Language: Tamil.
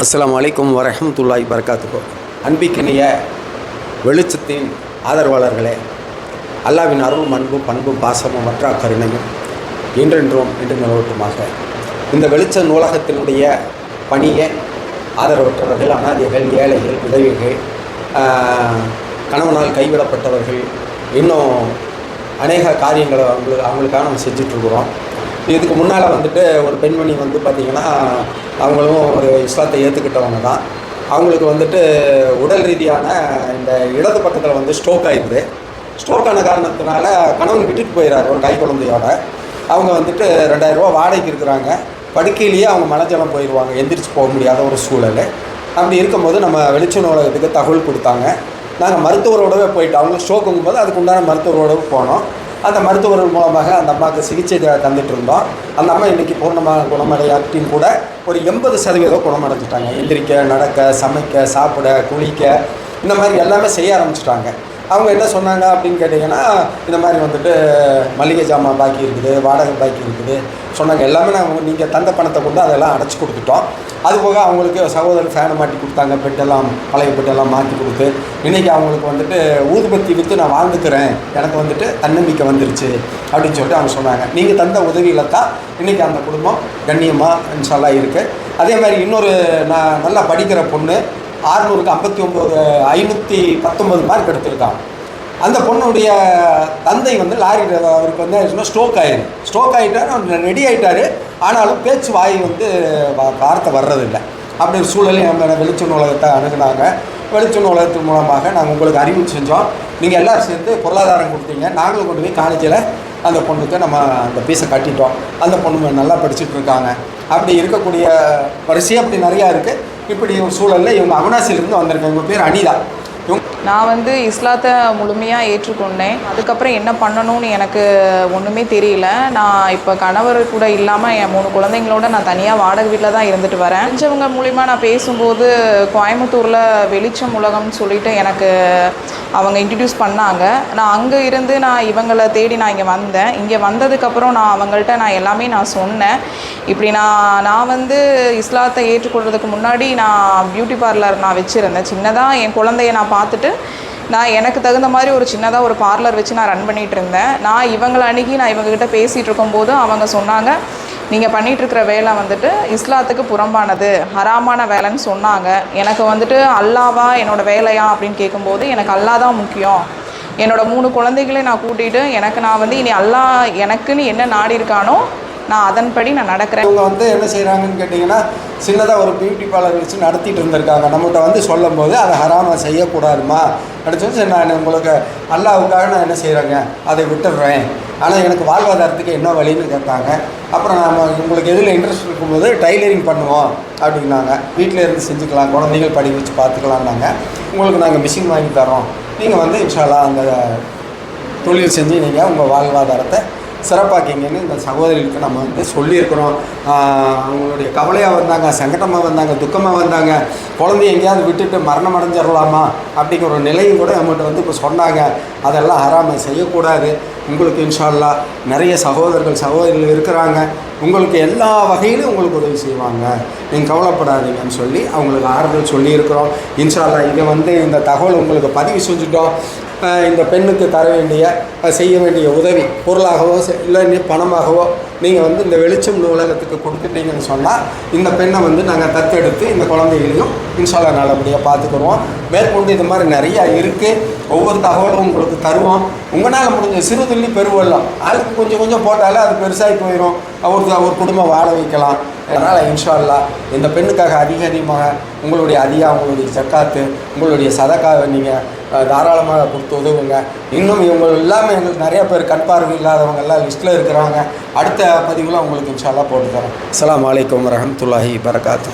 அஸ்லாம் அலைக்கும் வரஹமத்துல்லாஹி வரகாத்துக்கோ அன்பிக்கினிய வெளிச்சத்தின் ஆதரவாளர்களே அல்லாவின் அருள் அன்பும் பண்பும் பாசமும் மற்ற கருணையும் என்றென்றும் என்று நிலவட்டுமாக. இந்த வெளிச்ச நூலகத்தினுடைய பணியை ஆதரவற்றவர்கள் அனாதைகள் ஏழைகள் உதவிகள் கணவனால் கைவிடப்பட்டவர்கள் இன்னும் அநேக காரியங்களை அவங்களுக்கு அவங்களுக்காக நம்ம செஞ்சிட்ருக்குறோம். இதுக்கு முன்னால் வந்துட்டு ஒரு பெண்மணி வந்து பார்த்திங்கன்னா அவங்களும் ஒரு இஸ்லாத்தை ஏற்றுக்கிட்டவங்க தான். அவங்களுக்கு வந்துட்டு உடல் ரீதியான இந்த இடது பக்கத்தில் வந்து ஸ்ட்ரோக் ஆயிடுது. ஸ்ட்ரோக் ஆன காரணத்தினால கணவன் விட்டுட்டு போயிடுறாரு ஒரு கை குழந்தையோட அவங்க வந்துட்டு ரெண்டாயிரரூபா வாடகைக்கு இருக்கிறாங்க. படுக்கையிலேயே அவங்க மனஜலம் போயிடுவாங்க எந்திரிச்சு போக முடியாத ஒரு சூழல். அப்படி இருக்கும்போது நம்ம வெளிச்ச நூலகத்துக்கு தகவல் கொடுத்தாங்க. நாங்கள் மருத்துவரோடவே போயிட்டு அவங்க ஸ்ட்ரோக்குங்கும்போது அதுக்கு உண்டான மருத்துவரோடவே போனோம். அந்த மருத்துவர்கள் மூலமாக அந்த அம்மாவுக்கு சிகிச்சை தந்துட்டு இருந்தோம் அந்த அம்மா இன்றைக்கி பூர்ணமாக குணமடையாட்டின் கூட ஒரு எண்பது சதவீதம் குணமடைஞ்சிட்டாங்க. எந்திரிக்க நடக்க சமைக்க சாப்பிட குளிக்க இந்த மாதிரி எல்லாமே செய்ய ஆரம்பிச்சிட்டாங்க. அவங்க என்ன சொன்னாங்க அப்படின்னு கேட்டிங்கன்னா இந்த மாதிரி வந்துட்டு மளிகை ஜாமான் பாக்கி இருக்குது வாடகை பாக்கி இருக்குது. சொன்னாங்க. எல்லாமே நாங்கள் நீங்கள் தந்த பணத்தை கொண்டு அதெல்லாம் அடைச்சி கொடுத்துட்டோம். அது போக அவங்களுக்கு சகோதரர் ஃபேனை மாட்டி கொடுத்தாங்க. பெட்டெல்லாம் பழைய பெட்டெல்லாம் மாற்றி கொடுத்து. இன்றைக்கி அவங்களுக்கு வந்துட்டு ஊதுபத்தி விற்று நான் வாழ்ந்துக்கிறேன். எனக்கு வந்துட்டு தன்னம்பிக்கை வந்துருச்சு அப்படின்னு சொல்லிட்டு அவங்க சொன்னாங்க. நீங்கள் தந்த உதவியில் தான் இன்றைக்கி அந்த குடும்பம் கண்ணியமாக இன்ஷால்லா இருக்குது அதே மாதிரி இன்னொரு நான் நல்லா படிக்கிற பொண்ணு ஆறுநூறுக்கு ஐம்பத்தி ஒம்பது ஐநூற்றி பத்தொம்பது மார்க் எடுத்திருக்கான் அந்த பொண்ணுடைய தந்தை வந்து லாரி அவருக்கு வந்து ஸ்ட்ரோக் ஆயிடுது ஸ்ட்ரோக் ஆகிட்டாரு ரெடி ஆகிட்டாரு ஆனாலும் பேச்சு வாய் வந்து வார்த்தை வர்றதில்லை. அப்படி ஒரு சூழலையும் நம்ம வெளிச்ச நூலகத்தை அணுகுனாங்க. வெளிச்ச நூலகத்தின் மூலமாக நாங்கள் உங்களுக்கு அறிவு செஞ்சோம் நீங்கள் எல்லோரும் சேர்ந்து பொருளாதாரம் கொடுத்தீங்க. நாங்களும் கொண்டு போய் காலேஜில் அந்த பொண்ணுக்கு நம்ம அந்த பீஸை கட்டிட்டோம். அந்த பொண்ணு நல்லா படிச்சுட்டு இருக்காங்க. அப்படி இருக்கக்கூடிய வரிசையாக அப்படி நிறையா இருக்குது இப்படி சூழலில் இவங்க அவினாசியிலிருந்து வந்திருக்காங்க. இவங்க பேர் அனிதா. நான் வந்து இஸ்லாத்தை முழுமையாக ஏற்றுக்கொண்டேன். அதுக்கப்புறம் என்ன பண்ணணும்னு எனக்கு ஒன்றுமே தெரியல. நான் இப்போ கணவர் கூட இல்லாமல் என் மூணு குழந்தைங்களோட நான் தனியாக வாடகை வீட்டில் தான் இருந்துட்டு வரேன். தெரிஞ்சவங்க மூலிமா நான் பேசும்போது கோயம்புத்தூரில் வெளிச்சம் உலகம்னு சொல்லிட்டு எனக்கு அவங்க இன்ட்ரடியூஸ் பண்ணாங்க. நான் அங்கே இருந்து நான் இவங்களை தேடி நான் இங்கே வந்தேன். இங்கே வந்ததுக்கப்புறம் நான் அவங்கள்ட்ட நான் எல்லாமே நான் சொன்னேன். இப்படி நான் நான் வந்து இஸ்லாத்தை ஏற்றுக்கொள்றதுக்கு முன்னாடி நான் பியூட்டி பார்லர் நான் வச்சுருந்தேன். சின்னதாக என் குழந்தைய நான் பார்த்துட்டு நான் எனக்கு தகுந்த மாதிரி ஒரு சின்னதாக ஒரு பார்லர் வச்சு நான் ரன் பண்ணிகிட்டு இருந்தேன். நான் இவங்களை அணுகி நான் இவங்ககிட்ட பேசிகிட்டு இருக்கும்போது அவங்க சொன்னாங்க நீங்கள் பண்ணிட்டு இருக்கிற வேலை வந்துட்டு இஸ்லாத்துக்கு புறம்பானது ஹராமான வேலைன்னு சொன்னாங்க. எனக்கு வந்துட்டு அல்லாவா என்னோடய வேலையா அப்படின்னு கேட்கும்போது எனக்கு அல்லா தான் முக்கியம். என்னோட மூணு குழந்தைகளையும் நான் கூட்டிகிட்டு எனக்கு நான் வந்து இனி அல்லாஹ் எனக்குன்னு என்ன நாடி இருக்கானோ நான் அதன்படி நான் நடக்கிறேன். இவங்க வந்து என்ன செய்கிறாங்கன்னு கேட்டிங்கன்னா சின்னதாக ஒரு பியூட்டி பார்லர் வச்சு நடத்திட்டு இருந்திருக்காங்க. நம்மகிட்ட வந்து சொல்லும்போது அதை ஹராம செய்யக்கூடாதுமா? அப்படின்னு சரி நான் உங்களுக்கு அல்லாவுக்காக நான் என்ன செய்கிறேங்க அதை விட்டுடுறேன் ஆனால் எனக்கு வாழ்வாதாரத்துக்கு என்ன வழின்னு கேட்டாங்க. அப்புறம் நம்ம உங்களுக்கு எதில் இன்ட்ரெஸ்ட் இருக்கும்போது டைலரிங் பண்ணுவோம் அப்படின்னாங்க. வீட்டில் இருந்து செஞ்சுக்கலாம். குழந்தைகள் படிக்க வச்சு பார்த்துக்கலாம்னாங்க. உங்களுக்கு நாங்கள் மிஷின் வாங்கி தரோம் நீங்கள் வந்து இன்ஷாலா அந்த தொழில் செஞ்சு நீங்கள் உங்கள் வாழ்வாதாரத்தை சிறப்பாக்கிங்கன்னு இந்த சகோதரிகளுக்கு நம்ம வந்து சொல்லியிருக்கிறோம். அவங்களுடைய கவலையாக வந்தாங்க சங்கடமாக வந்தாங்க துக்கமாக வந்தாங்க. குழந்தைய எங்கேயாவது விட்டுட்டு மரணம் அடைஞ்சிடலாமா அப்படிங்கிற ஒரு நிலையும் கூட நம்மகிட்ட வந்து இப்போ சொன்னாங்க. அதெல்லாம் ஹராம செய்யக்கூடாது. உங்களுக்கு இன்ஷால்லா நிறைய சகோதரர்கள் சகோதரிகள் இருக்கிறாங்க. உங்களுக்கு எல்லா வகையிலும் உங்களுக்கு உதவி செய்வாங்க. நீங்கள் கவலைப்படாதீங்கன்னு சொல்லி அவங்களுக்கு ஆறுதல் சொல்லியிருக்கிறோம். இன்ஷால்லா இதை வந்து இந்த தகவல் உங்களுக்கு பதிவு செஞ்சுட்டோம். இந்த பெண்ணுக்கு தர வேண்டிய செய்ய வேண்டிய உதவி பொருளாகவோ செ- இல்லை பணமாகவோ நீங்கள் வந்து இந்த வெளிச்சம் நூலகத்துக்கு கொடுத்துட்டீங்கன்னு சொன்னால் இந்த பெண்ணை வந்து நாங்கள் தத்தெடுத்து இந்த குழந்தைகளையும் இன்ஷால்லா நல்லபடியாக பார்த்துக்குருவோம் மேற்கொண்டு இது மாதிரி நிறையா இருக்குது ஒவ்வொரு தகவலும் உங்களுக்கு தருவோம். உங்களால் முடிஞ்ச சிறு துள்ளி பெருவெல்லாம் அதுக்கு கொஞ்சம் கொஞ்சம் போட்டாலே அது பெருசாகி போயிடும் ஒரு ஒரு குடும்பம் வாழ வைக்கலாம். அதனால் இன்ஷால்லா இந்த பெண்ணுக்காக அதிக அதிகமாக உங்களுடைய அதிகா உங்களுடைய சக்காத்து உங்களுடைய சதக்காவை நீங்கள் தாராளமாக கொடுத்து உதவுங்க. இன்னும் இவங்க எல்லாமே எங்களுக்கு நிறைய பேர் கண் பார்வை இல்லாதவங்க எல்லாம் லிஸ்ட்டில் இருக்கிறாங்க அடுத்த பதிவில் உங்களுக்கு இன்ஷால்லா போட்டு தரோம் அஸ்லாம் வலைக்கம் வரமத்துல்லாஹி வரகாத்து